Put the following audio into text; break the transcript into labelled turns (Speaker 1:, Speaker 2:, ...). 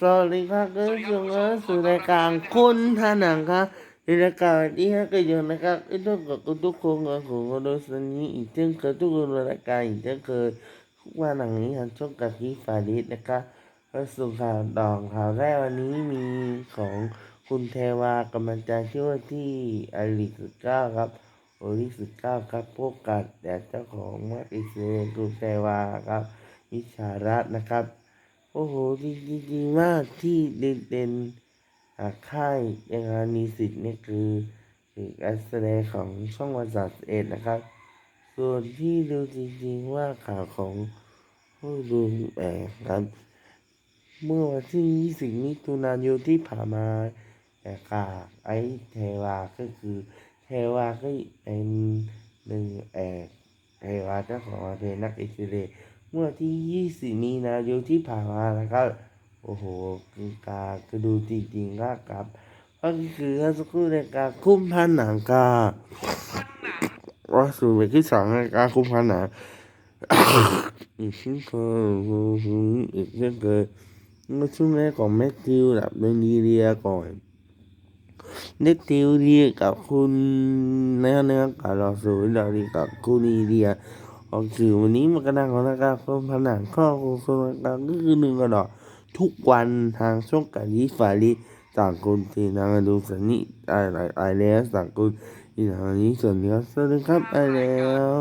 Speaker 1: สวัสดีครับก็คือว่าสู่รายการคุณท่านังครับในรายการที่ให้กันอยู่นะครับไอ้ทุกคนทุกคนกับผมก็โดยสนี้อีกเช่นเคยทุกคนรายการอีกเช่นเคยทุกวันหลังนี้ทางช่องกับที่ฟาดิสนะครับก็สู่ข่าวดองข่าวแรกวันนี้มีของคุณเทวากำลังใจชื่อว่าที่อลิสุเก้าครับโอลิสุเก้าครับพบกับแต่เจ้าของมาอิสเรคุณเทวาครับวิชารัตนะครับ โอ้โหดีดีดีมากที่เด่นเด่นๆอ่าค่ายยังงานมีสิทธิ์เนี่ยคือคือการแสดงของช่องวันสามสิบเอ็ดนะครับ ส่วนที่ดูจริงๆว่าข่าวของผู้ดูแอบครับเมื่อวันที่ 20 มิถุนายนที่ผ่านมาแต่กาไอ้เทวาก็คือเทวาก็เป็นหนึ่งแอกเทวาเจ้าของประเทศนักอ็กซเรย์ เมื่อที่ 20 มีนาคมที่ผ่านมานะครับ โอ้โหคือการก็ดูจริงๆก็ครับก็คือเมื่สักครู่ในการคุ้มพันหนังกาว่าสู่เบรกที่สองในการคุ้มพันหนังอีกเช่นเคยอีกเช่นเคยเมื่อช่วงแรกของแมทธิวกับเดนีเรียก่อนเนทธิวเรียกับคุณเนื้อเนื้อกับเราสู่เราดีกับคุณนีเรีย ก็คือวันนี้มากระนังของนะครับคุ้มพันหนังข้อของคนกันก็คือหนึ่งกระดอกทุกวันทางช่องการยิฟาริต่างคนทีนางดูสันนิอะไรอะไรแล้วต่างคนที่นางนี้ส่วนนี้ก็สวัสดีครับไปแล้ว